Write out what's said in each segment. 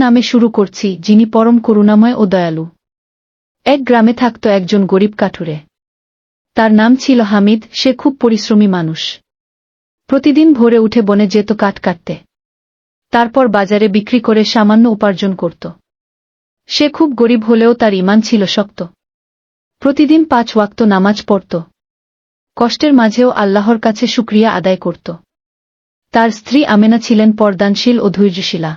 নামে শুরু করছি, যিনি পরম করুণাময় ও দয়ালু। এক গ্রামে থাকত একজন গরিব কাঠুরে। তার নাম ছিল হামিদ, সে খুব পরিশ্রমী মানুষ। প্রতিদিন ভোরে উঠে বনে যেত কাঠ কাটতে। তারপর বাজারে বিক্রি করে সামান্য উপার্জন করত। সে খুব গরিব হলেও তার ইমান ছিল শক্ত। প্রতিদিন পাঁচ ওয়াক্ত নামাজ পড়ত। কষ্টের মাঝেও আল্লাহর কাছে শুক্রিয়া আদায় করত। তার স্ত্রী আমেনা ছিলেন পর্দানশীল ও ধৈর্যশীলা।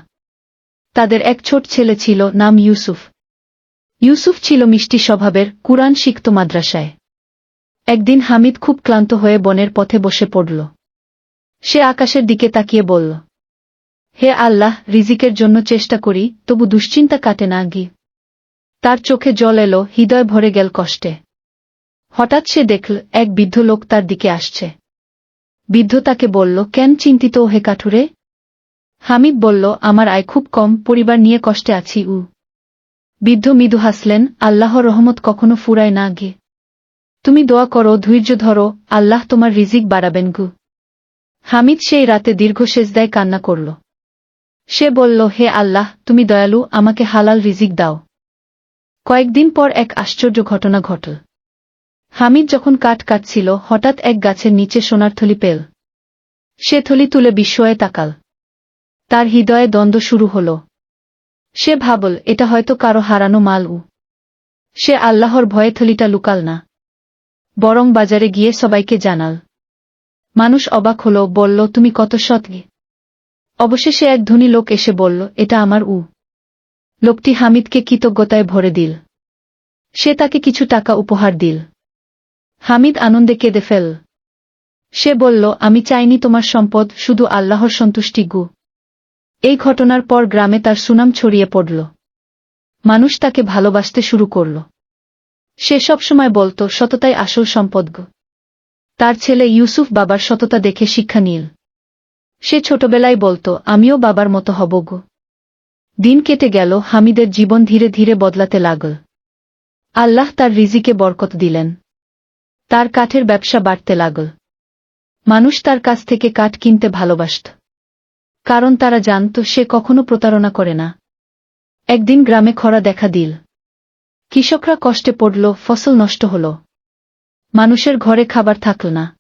তাদের এক ছোট ছেলে ছিল, নাম ইউসুফ। ইউসুফ ছিল মিষ্টি স্বভাবের, কুরআন শিখত মাদ্রাসায়। একদিন হামিদ খুব ক্লান্ত হয়ে বনের পথে বসে পড়ল। সে আকাশের দিকে তাকিয়ে বলল, হে আল্লাহ, রিজিকের জন্য চেষ্টা করি, তবু দুশ্চিন্তা কাটে না গি তার চোখে জল এলো, হৃদয় ভরে গেল কষ্টে। হঠাৎ সে দেখল, এক বৃদ্ধ লোক তার দিকে আসছে। বৃদ্ধ তাকে বলল, কেন চিন্তিত ও হে কাঠুরে? হামিদ বলল, আমার আয় খুব কম, পরিবার নিয়ে কষ্টে আছি, উ। বৃদ্ধ মৃদু হাসলেন আল্লাহর রহমত কখনো ফুরায় না গে। তুমি দোয়া করো, ধৈর্য ধরো, আল্লাহ তোমার রিজিক বাড়াবেন, গু। হামিদ সেই রাতে দীর্ঘ সেজদায় কান্না করল। সে বলল, হে আল্লাহ, তুমি দয়ালু, আমাকে হালাল রিজিক দাও। কয়েকদিন পর এক আশ্চর্য ঘটনা ঘটল। হামিদ যখন কাঠ কাটছিল, হঠাৎ এক গাছের নিচে সোনার থলি পেল। সে থলি তুলে বিস্ময়ে তাকাল। তার হৃদয়ে দ্বন্দ্ব শুরু হল। সে ভাবল, এটা হয়তো কারও হারানো মাল উ। সে আল্লাহর ভয়ে থলিটা লুকাল না। বরং বাজারে গিয়ে সবাইকে জানাল। মানুষ অবাক হল, বলল, তুমি কত সৎ অবশেষে এক ধনী লোক এসে বলল, এটা আমার উ। লোকটি হামিদকে কৃতজ্ঞতায় ভরে দিল। সে তাকে কিছু টাকা উপহার দিল। হামিদ আনন্দে কেঁদে ফেল। সে বলল, আমি চাইনি তোমার সম্পদ, শুধু আল্লাহর সন্তুষ্টি গু। এই ঘটনার পর গ্রামে তার সুনাম ছড়িয়ে পড়ল। মানুষ তাকে ভালোবাসতে শুরু করল। সে সবসময় বলত, সততাই আসল সম্পদ গো। তার ছেলে ইউসুফ বাবার সততা দেখে শিক্ষা নিল। সে ছোটবেলায় বলত, আমিও বাবার মতো হব গো। দিন কেটে গেল, হামিদের জীবন ধীরে ধীরে বদলাতে লাগল। আল্লাহ তার রিজিকে বরকত দিলেন। তার কাঠের ব্যবসা বাড়তে লাগল। মানুষ তার কাছ থেকে কাঠ কিনতে ভালোবাসত। কারণ তারা জানত সে কখনো প্রতারণা করে না। একদিন গ্রামে খরা দেখা দিল। কৃষকরা কষ্টে পড়ল, ফসল নষ্ট হল। মানুষের ঘরে খাবার থাকল না।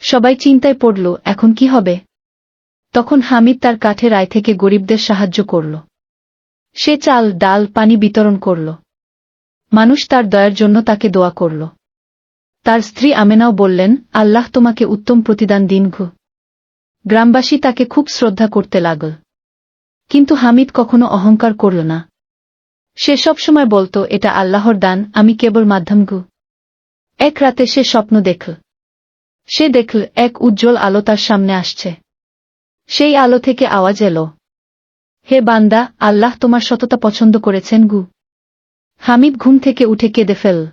সবাই চিন্তায় পড়ল, এখন কি হবে? তখন হামিদ তার কাঠের আয় থেকে গরিবদের সাহায্য করল। সে চাল, ডাল, পানি বিতরণ করল। মানুষ তার দয়ার জন্য তাকে দোয়া করল। তার স্ত্রী আমেনাও বললেন, আল্লাহ তোমাকে উত্তম প্রতিদান দিন ঘু। গ্রামবাসী তাকে খুব শ্রদ্ধা করতে লাগল। কিন্তু হামিদ কখনো অহংকার করল না। সে সবসময় বলতো, এটা আল্লাহর দান, আমি কেবল মাধ্যম গু এক রাতে সে স্বপ্ন দেখল। সে দেখল, এক উজ্জ্বল আলো তার সামনে আসছে। সেই আলো থেকে আওয়াজ এলো। হে বান্দা, আল্লাহ তোমার সততা পছন্দ করেছেন গু। হামিদ ঘুম থেকে উঠে কেঁদে ফেল।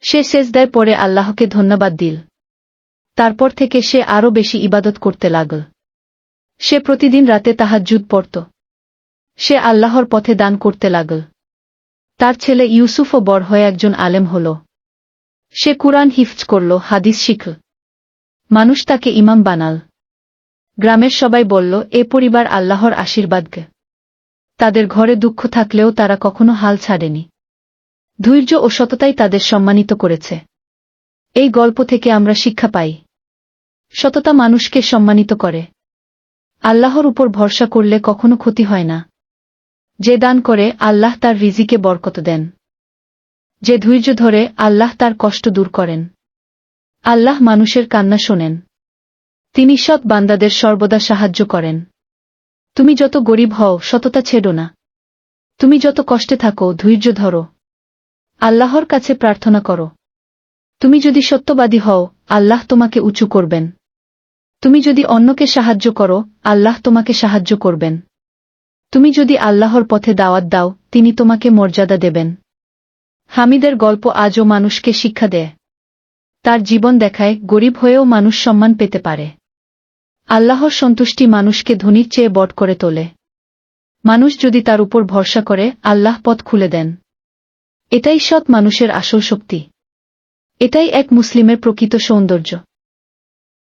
সে সেজদায় পরে আল্লাহকে ধন্যবাদ দিল। তারপর থেকে সে আরও বেশি ইবাদত করতে লাগল সে প্রতিদিন রাতে তাহাজ্জুদ পড়ত। সে আল্লাহর পথে দান করতে লাগল তার ছেলে ইউসুফও বড় হয়ে একজন আলেম হল। সে কুরআন হিফজ করল, হাদিস শিখল মানুষ তাকে ইমাম বানাল। গ্রামের সবাই বলল, এ পরিবার আল্লাহর আশীর্বাদকে তাদের ঘরে দুঃখ থাকলেও তারা কখনো হাল ছাড়েনি। ধৈর্য ও সততাই তাদের সম্মানিত করেছে। এই গল্প থেকে আমরা শিক্ষা পাই। সততা মানুষকে সম্মানিত করে। আল্লাহর উপর ভরসা করলে কখনো ক্ষতি হয় না। যে দান করে, আল্লাহ তার রিজিকে বরকত দেন। যে ধৈর্য ধরে, আল্লাহ তার কষ্ট দূর করেন। আল্লাহ মানুষের কান্না শোনেন। তিনি সৎ বান্দাদের সর্বদা সাহায্য করেন। তুমি যত গরিব হও, সততা ছেড়ো না। তুমি যত কষ্টে থাকো, ধৈর্য ধরো। আল্লাহর কাছে প্রার্থনা করো। তুমি যদি সত্যবাদী হও, আল্লাহ তোমাকে উঁচু করবেন। তুমি যদি অন্যকে সাহায্য করো, আল্লাহ তোমাকে সাহায্য করবেন। তুমি যদি আল্লাহর পথে দাওয়াত দাও, তিনি তোমাকে মর্যাদা দেবেন। হামিদের গল্প আজও মানুষকে শিক্ষা দেয়। তার জীবন দেখায়, গরিব হয়েও মানুষ সম্মান পেতে পারে। আল্লাহর সন্তুষ্টি মানুষকে ধনীর চেয়ে বট করে তোলে। মানুষ যদি তার উপর ভরসা করে, আল্লাহ পথ খুলে দেন। এটাই সৎ মানুষের আসল শক্তি। এটাই এক মুসলিমের প্রকৃত সৌন্দর্য।